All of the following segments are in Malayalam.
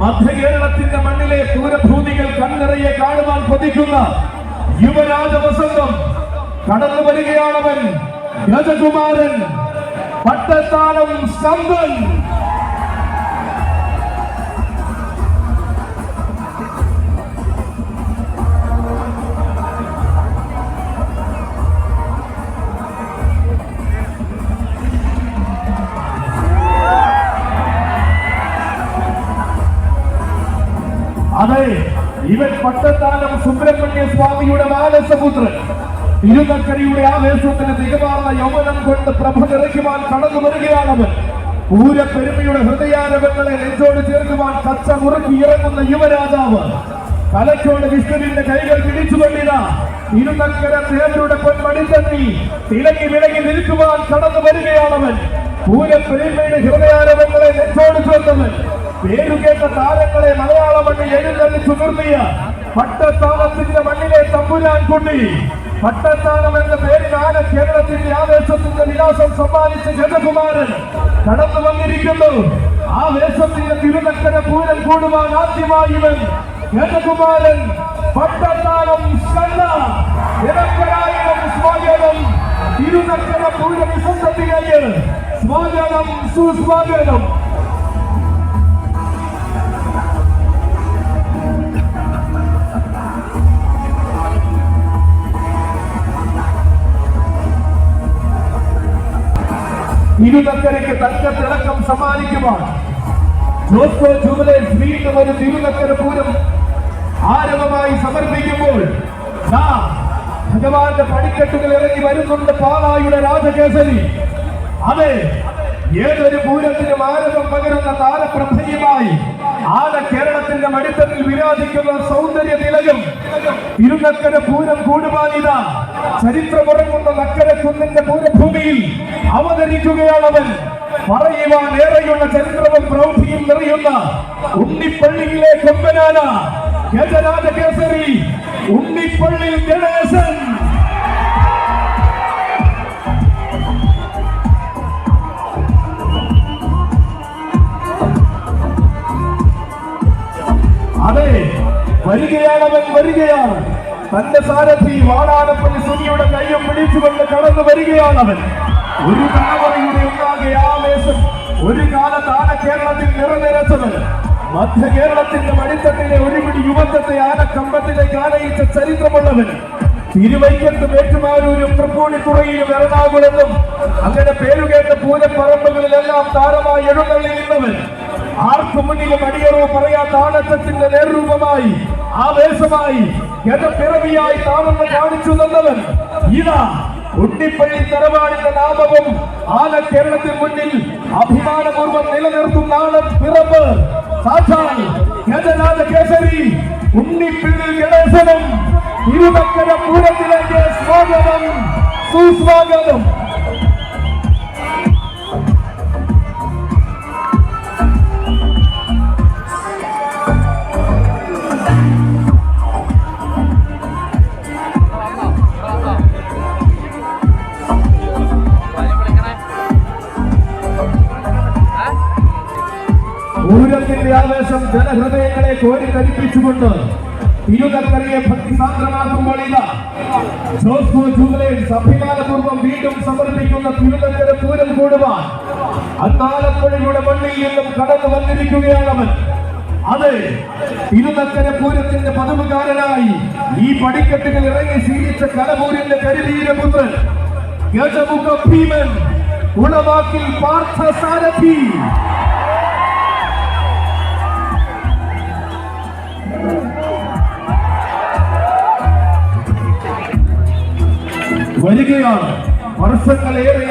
മധ്യ കേരളത്തിന്റെ മണ്ണിലെ സൂരഭൂമികൾ കണ്ണിറയെ കാണുവാൻ കൊതിക്കുന്ന യുവരാജ വസന്തം കടന്നു വരികയാണവൻ രജകുമാരൻ പട്ടത്താനം സ്കന്ദൻ പട്ടത്താനം സുബ്രഹ്മണ്യ സ്വാമിയുടെ ബാലസപുത്രൻ തിരുനക്കരയുടെ ആവേശത്തിന് തികമാർന്ന യൗവനം കൊണ്ട് പ്രഭ നിറയ്ക്കുവാൻ കടന്നു വരികയാണവൻ പൂരപ്പെരുമയുടെ ഹൃദയാരവങ്ങളെ നെഞ്ചോട് ചേർക്കുവാൻ കച്ച മുറുക്കി ഇറങ്ങുന്ന യുവരാജാവ്. തലച്ചോട് വിഷ്ണുവിന്റെ കൈകൾ പിടിച്ചു പിടിച്ചുകൊണ്ടിത തിരുനക്കര തേവരുടെ പൊന്മണിത്തന്നി തിളങ്ങി വിളങ്ങി നിൽക്കുവാൻ കടന്നു വരികയാണവൻ പൂരപ്പെരുമയുടെ ഹൃദയാരവങ്ങളെ നെഞ്ചോട് ചേർത്തവൻ. പേരുകേട്ട താരങ്ങളെ മലയാള മണ്ണിൽ എഴുന്നള്ളിച്ചു നിർത്തിയ പട്ടത്താനത്തിന്റെ മണ്ണിലെ തമ്പുരാൻ കുട്ടി. പട്ടത്താനം എന്ന പേരിലാണ് കേരളത്തിന്റെ ആവേശത്തിന്റെ വിലാസം സമ്മാനിച്ച ജഗകുമാരൻ കടന്നു വന്നിരിക്കുന്നു. ആവേശത്തിന്റെ തിരുനക്കര പൂരം കൂടുവാൻ ആദ്യമായി ഇവൻ ജഗകുമാരൻ പട്ടത്താനം സ്കന്ദ നിരക്കരായിരം സ്വാഗതം. തിരുനക്കര പൂരം വിസന്ധത്തിലേക്ക് സ്വാഗതം സുസ്വാഗതം. തിരുനക്കരയ്ക്ക് തിളക്കം സമ്മാനിക്കുവാൻ. ജോസ്കോ ജൂബിലേഴ്സ് വീണ്ടും ഒരു തിരുനക്കര പൂരം ആരവമായി സമർപ്പിക്കുമ്പോൾ ഭഗവാന്റെ പടിക്കെട്ടുകൾ ഇറങ്ങി വരുന്നുണ്ട് പാലായുടെ രാജകേസരി. അതെ ഏതൊരു പൂരത്തിനും ആരവം പകരുന്ന താരപ്രഭയുമായി ആന കേരളത്തിന്റെ മടിത്തട്ടിൽ വിരാജിക്കുന്ന സൗന്ദര്യ തിലകം തിരുനക്കര പൂരം കൂടുവാനിത ചരിത്രമുറങ്ങുന്ന നക്കര കുന്നിന്റെ പൂരഭൂമിയിൽ അവതരിക്കുകയാണവൻ പറയുവാൻ ഏറെയുള്ള ചരിത്രവും പ്രൗഢിയും നിറയുന്ന ഉണ്ണിപ്പള്ളിയിലെ കൊമ്പനാന ഗജരാജ കേസരി ഉണ്ണിപ്പള്ളി ഗണേശൻ. അതെ വരികയാണവൻ വരികയാണ്. തന്റെ സാരഥി വാടാനപ്പള്ളി സുനിയുടെ കൈയും പിടിച്ചുകൊണ്ട് കടന്നു വരികയാണ് അവൻ ഒരു തലമുറയുടെ ഉണ്ടാകെ ആവേശം ഒരു കാലത്ത് ആന കേരളത്തിൽ നിറനിരച്ചത്. മധ്യ കേരളത്തിന്റെ മടിത്തട്ടിലെ ഒരുപിടി യുവത്വത്തെ ആനക്കമ്പത്തിലേക്ക് ആനയിച്ച ചരിത്രമുള്ളവൻ. തിരുവൈക്കത്തും ഏറ്റുമാനൂരും തൃപ്പൂണിത്തുറയിലും എറണാകുളത്തും അങ്ങനെ പേരുകേട്ട പൂരപ്പറമ്പുകളിലെല്ലാം താരമായി എഴുന്നള്ളി നിന്നവൻ. ആർക്കു മുന്നിലും അടിയറവ് പറയാത്ത ആനത്തത്തിന്റെ നേർരൂപമായി ആവേശമായി ഗതപ്പിറവിയായി താമെന്ന് കാണിച്ചു തന്നവൻ ഇതാ ഉണ്ണിപ്പള്ളി തറവാടിന്റെ നാമവും ആന കേരളത്തിന് മുന്നിൽ അഭിമാനപൂർവം നിലനിർത്തുന്ന ആന പിറപ്പ് സാക്ഷാൽ ഗജരാജ കേസരി ഉണ്ണിപ്പിള്ളി ഗണേശനും ഇരുമക്കര പൂരത്തിലേക്ക് സ്വാഗതം സുസ്വാഗതം. ജനഹൃദയങ്ങളെ കോരി ധരിപ്പിച്ചുകൊണ്ട് തിരുനക്കരയെ ഭക്തിസാന്ദ്രമാക്കുമ്പോൾ ഇതാ. ജോസ്കോ ജൂബിലേഴ്സ് അഭിമാനപൂർവം വീണ്ടും സമർപ്പിക്കുന്ന തിരുനക്കര പൂരം കൂടുവാൻ അന്നാലപ്പുഴയുടെ മണ്ണിൽ നിന്നും കടന്നു വന്നിരിക്കുകയാണ് അവൻ. അതെ തിരുനക്കര പൂരത്തിന്റെ പതിവുകാരനായി ഈ പടിക്കെട്ടുകൾ ഇറങ്ങി ശീലിച്ച കലപൂരിന്റെ കരുതീരപുത്രൻ ഗജമുഖ ഭീമൻ ഉളവാക്കിൽ പാർത്ഥ സാരഥി വരികയാണ്.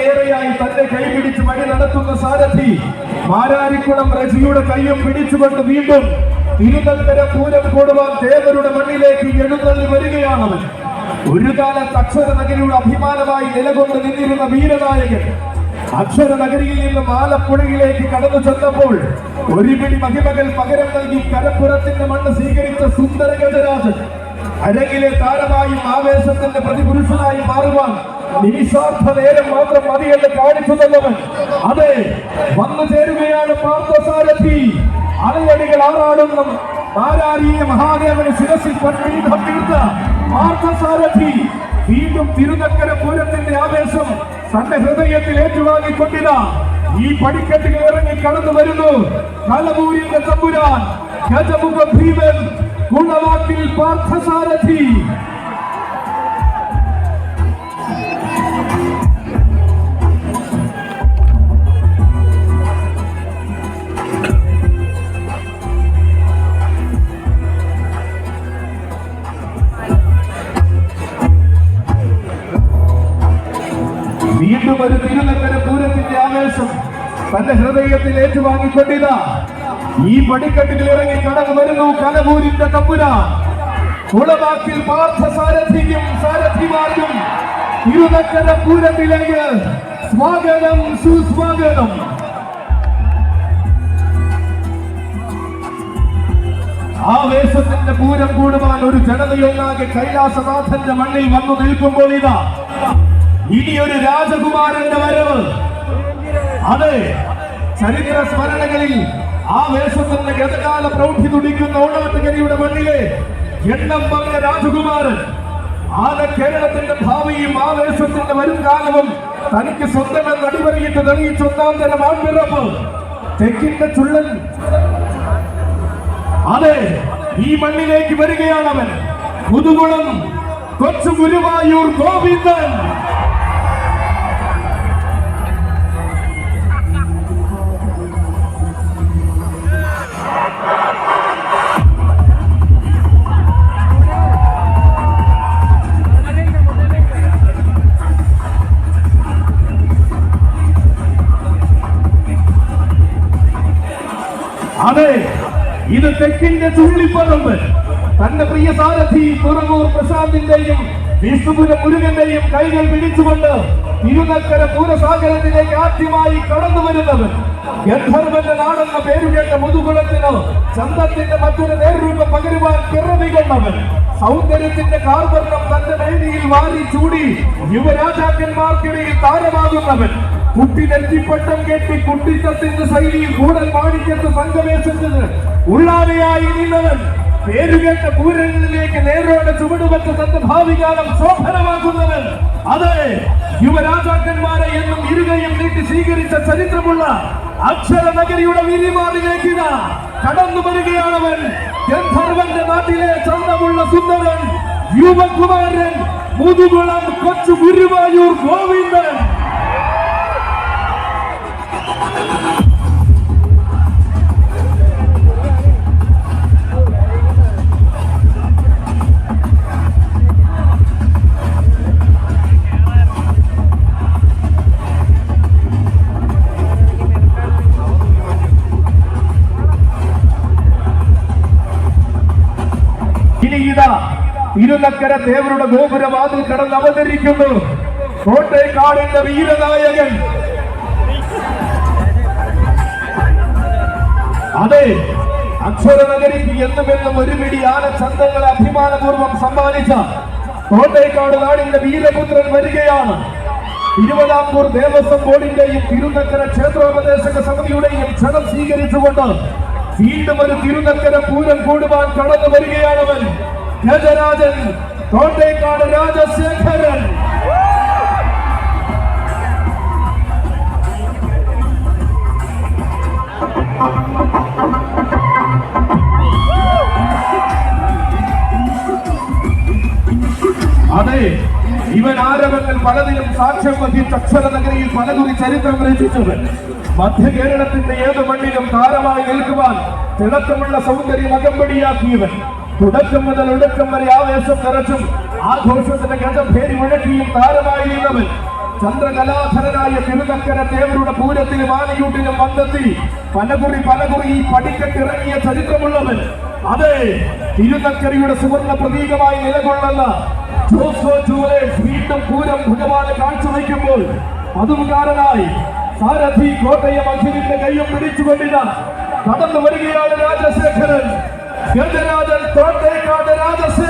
ഏറെയായി തന്റെ കൈപിടിച്ച് വഴി നടത്തുന്ന സാരഥി മാരാരിക്കുളം റജിയുടെ കൈയും പിടിച്ചുകൊണ്ട് വീണ്ടും തിരുനന്തര പൂരം കൂടുവാൻ ദേവരുടെ മണ്ണിലേക്ക് എഴുന്നള്ളി വരികയാണവൻ ഒരു കാലത്ത് അക്ഷര നഗരിയുടെ അഭിമാനമായി നിലകൊണ്ട് നിന്നിരുന്ന വീരനായകൻ അക്ഷര നഗരിയിൽ നിന്നും ആലപ്പുഴയിലേക്ക് കടന്നു ചെന്നപ്പോൾ ഒരു പിടി മഹിമകൾ പകരം നൽകി കരപ്പുറത്തിന്റെ മണ്ണ് സ്വീകരിച്ച സുന്ദര ഗജരാജൻ. അരങ്ങിലെ താരമായും ആവേശത്തിന്റെ പ്രതിപുരുഷനായി മാറുവാൻ നിമിഷാർത്ഥ നേരം മാത്രം മതിയെന്ന് കാണിച്ചു തന്നവൻ. അതെ വന്നു ചേരുകയാണ് പാർത്ഥസാരഥി. അലയടികൾ ആറാടുന്ന. ആരാരിയെ മഹാദേവന് ശിരസിൽ പട്ടീഠം തീർത്ത പാർത്ഥസാരഥി. വീണ്ടും തിരുനക്കര പൂരത്തിന്റെ ആവേശം തന്റെ ഹൃദയത്തിൽ ഏറ്റുവാങ്ങിക്കൊണ്ടില്ല ഈ പടിക്കെട്ടിൽ ഇറങ്ങി കടന്നു വരുന്നു. കലമൂരിന്റെ തമ്പുരാൻ ഗജമുഖ ഭീമൻ ഗുണവാക്കിൽ പാർത്ഥസാരഥി. വീണ്ടും ഒരു തിരുനക്കര പൂരത്തിന്റെ ആവേശം തന്റെ ഹൃദയത്തിൽ ഏറ്റുവാങ്ങിക്കൊണ്ടിതാ. ഈ പടിക്കെട്ടിൽ ഇറങ്ങി കടന്നു വരുന്നു കലമൂരിന്റെ തമ്പുര കുളവാക്കിൽ പാർത്ഥ സാരഥിക്കും സാരഥിമാർക്കും തിരുനക്കര പൂരത്തിലേക്ക് സ്വാഗതം സുസ്വാഗതം. ആവേശത്തിന്റെ പൂരം കൂടുവാൻ ഒരു ജനതയൊന്നാകെ കൈലാസനാഥന്റെ മണ്ണിൽ വന്നു നിൽക്കുമ്പോൾ ഇതാ. ഇനിയൊരു രാജകുമാരന്റെ വരവ്. അതെ ചരിത്ര സ്മരണകളിൽ ആവേശത്തിന്റെ ഗതകാല പ്രൗഢി തുടിക്കുന്ന ഓണാട്ടുകരയുടെ മണ്ണിലെ എണ്ണം പറഞ്ഞ രാജകുമാരൻ ആന കേരളത്തിന്റെ ഭാവിയും ആവേശത്തിന്റെ വരും കാലവും തനിക്ക് സ്വന്തമെന്ന് അടിപറിയിട്ട് തെളിയിച്ച ഒന്നാം തരം ആൺപിറപ്പ്. തെക്കിന്റെ ചുള്ളൻ. അതെ ഈ മണ്ണിലേക്ക് വരികയാണ് അവൻ. പുതുകുളം കൊച്ചു ഗുരുവായൂർ ഗോവിന്ദൻ. അതെ ഇത് തെക്കിന്റെ ചുള്ളിപ്പറമ്പ് തന്റെ പ്രിയ സാരഥി തുറവൂർ പ്രശാന്തിന്റെയും വിഷ്ണുപുരം മുരുകന്റെയും കൈകൾ പിടിച്ചുകൊണ്ട് തിരുനക്കര പൂരസാഗരത്തിലേക്ക് ആദ്യമായി കടന്നു വരുന്നത്. ഗന്ധർവന്റെ നാടെന്ന പേരുകേട്ട മുതുകുളത്തിന് ചന്തത്തിന്റെ മറ്റൊരു നേർരൂപം പകരുവാൻ പിറവികൊണ്ടവൻ സൗന്ദര്യത്തിന്റെ കാർവർണം തന്റെ വേദിയിൽ വാരി ചൂടി യുവരാജാക്കന്മാർക്കിടയിൽ താരമാകുന്നവൻ. കുട്ടി നെറ്റിപ്പട്ടം കെട്ടി കുട്ടിത്തത്തിന്റെ ശൈലിയിൽ കൂടൽ മാണിക്കത്ത് സംഗമേശത്തിന് ഉള്ളാതെയായി നിന്നവൻ പേരുകേട്ട പൂരങ്ങളിലേക്ക് നേരോടെ ചുവടുവെച്ച് തന്റെ ഭാവി കാലം ശോഭനമാക്കുന്നവൻ. അതെ യുവരാജാക്കന്മാരെ എന്നും ഇരുകയും നീട്ടി സ്വീകരിച്ച ചരിത്രമുള്ള അക്ഷര നഗരിയുടെ വിരിമാറിലേക്ക് കടന്നു വരികയാണവൻ. ഗന്ധർവന്റെ നാട്ടിലെ ചന്തമുള്ള സുന്ദരൻ യുവകുമാരൻ മുതുകുളം കൊച്ചു ഗുരുവായൂർ ഗോവിന്ദൻ. തിരുനക്കര ദേവരുടെ ഗോപുരവാതിൽ കടന്ന് അവതരിക്കുന്നു കോട്ടയക്കാടിന്റെ വീരനായകൻ അതെ അക്ഷര നഗരിക്ക് എന്നും എന്നും ഒരു പിടി ആനച്ചന്തങ്ങളെ അഭിമാനപൂർവം സമ്മാനിച്ച കോട്ടയക്കാട് നാടിന്റെ വീരപുത്രൻ വരികയാണ്. തിരുവിതാംകൂർ ദേവസ്വം ബോർഡിന്റെയും തിരുനക്കര ക്ഷേത്രോപദേശക സമിതിയുടെയും ക്ഷണം സ്വീകരിച്ചുകൊണ്ട് വീണ്ടും ഒരു തിരുനക്കര പൂരം കൂടുവാൻ കടന്നു വരികയാണവൻ ഗജരാജൻ കോട്ടയക്കാട് രാജശേഖരൻ. അതെ ഇവൻ ആരവങ്ങൾ പലതിലും സാക്ഷ്യം വഹിച്ച അക്ഷര നഗരിയിൽ പലകുറി ചരിത്രം രചിച്ചത് മധ്യ കേരളത്തിന്റെ ഏത് മണ്ണിലും താരമായി നിൽക്കുവാൻ തിളക്കമുള്ള സൗന്ദര്യം അകമ്പടിയാക്കിയവൻ. തുടക്കം മുതൽ ഒടുക്കം വരെ ആവേശം നിറച്ചും ആഘോഷത്തിന്റെ ഗജം പേരി മുഴക്കിയും താരമായി നിന്നവൻ ചന്ദ്രകലാധരനായ തിരുനക്കര തേവരുടെ പൂരത്തിലും ആനയൂട്ടിലും വന്നെത്തി. പലകുറി പലകുറി പടിക്കെട്ടിറങ്ങിയ ചരിത്രമുള്ളവൻ. അതെ തിരുനക്കരയുടെ സുവർണ പ്രതീകമായി നിലകൊള്ളുന്ന വീണ്ടും പൂരം ഭഗവാന് കാഴ്ചവെക്കുമ്പോൾ. പതുവുകാരനായി സാരഥി കോട്ടയം അഖിലിന്റെ കയ്യും പിടിച്ചുകൊണ്ടിത. കടന്നു വരികയാണ് രാജശേഖരൻ. ഗജരാജൻ തോട്ടേക്കാട് രാജശേഖരൻ